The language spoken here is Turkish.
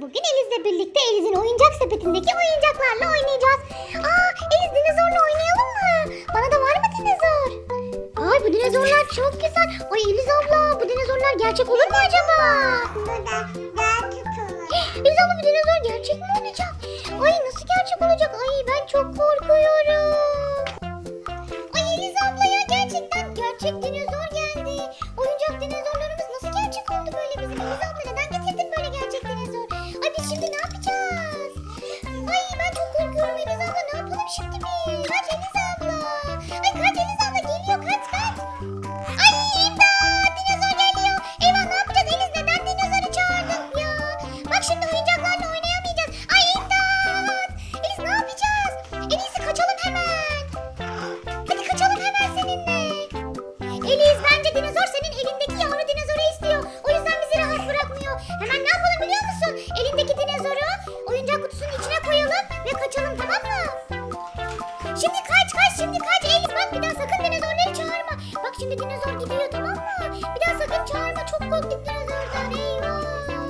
Bugün Eliz'le birlikte Eliz'in oyuncak sepetindeki oyuncaklarla oynayacağız. Aa Eliz dinozorla oynayalım mı? Bana da var mı dinozor? Ay bu dinozorlar çok güzel. Ay Eliz abla bu dinozorlar gerçek olur mu acaba? Eliz abla bu dinozor gerçek mi olacak? Ay nasıl gerçek olacak? Ay ben çok korkuyorum. Ay Eliz abla ya gerçekten gerçek dinozor şimdi biz? Abla. Ay kaç Eliz abla geliyor kaç kaç. Ay dinozor geliyor. Eyvah ne yapacağız Eliz neden dinozoru çağırdın ya? Bak şimdi oyuncaklarla oynayamayacağız. Ay imdat. Ne yapacağız? En kaçalım hemen. Hadi kaçalım hemen seninle. Eliz bence dinozor senin elindeki yavru dinozoru istiyor. O yüzden bizi rahat bırakmıyor. Hemen ne yapalım biliyor musun? Elindeki dinozoru oyuncak kutusunun içine koyalım ve kaçalım tamam mı? Şimdi kaç kaç şimdi kaç Elif bak bir daha sakın dinozorları çağırma. Bak şimdi dinozor gidiyor tamam mı? Bir daha sakın çağırma çok korktuk dinozor.